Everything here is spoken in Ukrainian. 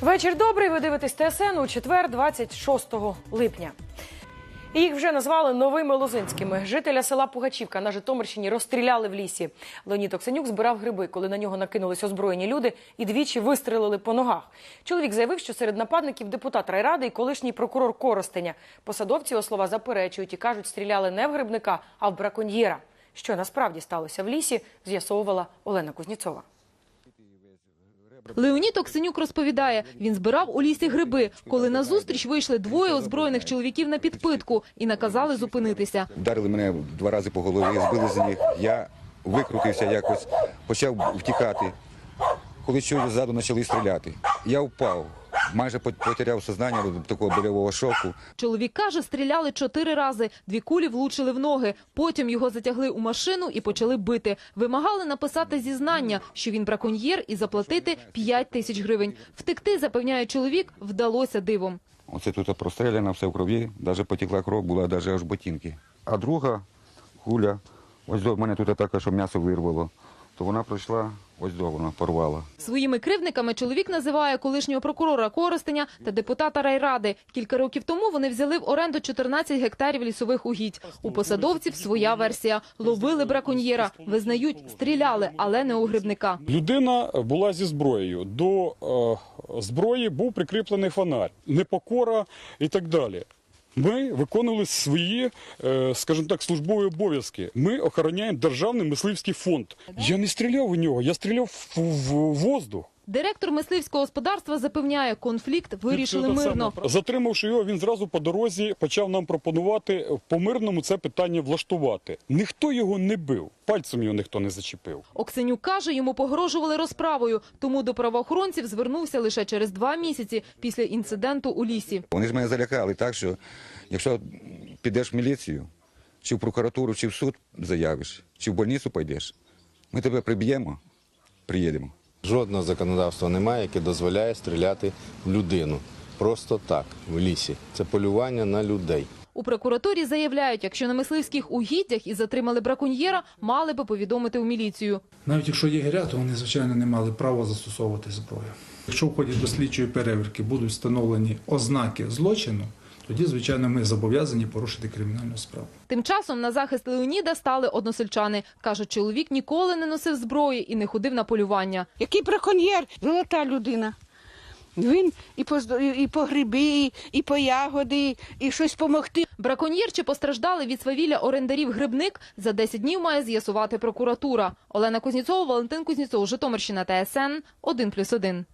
Вечір добрий. Ви дивитесь ТСН у четвер, 26 липня. Їх вже назвали новими лозинськими. Жителя села Пугачівка на Житомирщині розстріляли в лісі. Леонід Оксенюк збирав гриби, коли на нього накинулись озброєні люди і двічі вистрелили по ногах. Чоловік заявив, що серед нападників депутат райради і колишній прокурор Коростеня. Посадовці його слова заперечують і кажуть, стріляли не в грибника, а в браконьєра. Що насправді сталося в лісі, з'ясовувала Олена Кузніцова. Леонід Оксенюк розповідає, він збирав у лісі гриби, коли на зустріч вийшли двоє озброєних чоловіків на підпитку і наказали зупинитися. Вдарили мене два рази по голові, збили з них. Я викрутився якось, почав втікати. Коли чую, ззаду почали стріляти. Я впав, майже пот- потеряв сознання від такого больового шоку. Чоловік каже, стріляли чотири рази. Дві кулі влучили в ноги. Потім його затягли у машину і почали бити. Вимагали написати зізнання, що він браконьєр, і заплатити 5 тисяч гривень. Втекти, запевняє чоловік, вдалося дивом. Оце тут простреляно, все в крові, навіть потекла кров, була навіть аж ботинки. А друга куля, ось до мене тут така, що м'ясо вирвало, то вона пройшла, ось до вона порвала. Своїми кривдниками чоловік називає колишнього прокурора Коростеня та депутата райради. Кілька років тому вони взяли в оренду 14 гектарів лісових угідь. У посадовців своя версія. Ловили браконьєра. Визнають, стріляли, але не у грибника. Людина була зі зброєю. До е, зброї був прикріплений фонарь, непокора і так далі. Ми виконували свої, е, скажімо так, службові обов'язки. Ми охороняємо державний мисливський фонд. Я не стріляв у нього, я стріляв в, в воздух. Директор мисливського господарства запевняє, конфлікт вирішили мирно. Затримавши його, він зразу по дорозі почав нам пропонувати по мирному це питання влаштувати. Ніхто його не бив, пальцем його ніхто не зачепив. Оксенюк каже, йому погрожували розправою, тому до правоохоронців звернувся лише через два місяці після інциденту у лісі. Вони ж мене залякали так, що якщо підеш в міліцію, чи в прокуратуру, чи в суд заявиш, чи в больницю пойдеш, ми тебе приб'ємо, приїдемо. Жодного законодавства немає, яке дозволяє стріляти в людину. Просто так, в лісі. Це полювання на людей. У прокуратурі заявляють, якщо на мисливських угіддях і затримали браконьєра, мали би повідомити у міліцію. Навіть якщо єгеря, то вони, звичайно, не мали права застосовувати зброю. Якщо в ході дослідчої перевірки будуть встановлені ознаки злочину, тоді, звичайно, ми зобов'язані порушити кримінальну справу. Тим часом на захист Леоніда стали односельчани. Кажуть, чоловік ніколи не носив зброї і не ходив на полювання. Який браконьєр, золота людина. Він і по, і по гриби, і по ягоди, і щось помогти. Браконьєр чи постраждали від свавілля орендарів грибник за 10 днів має з'ясувати прокуратура. Олена Кузніцова, Валентин Кузніцов, Житомирщина, ТСН 1+,1.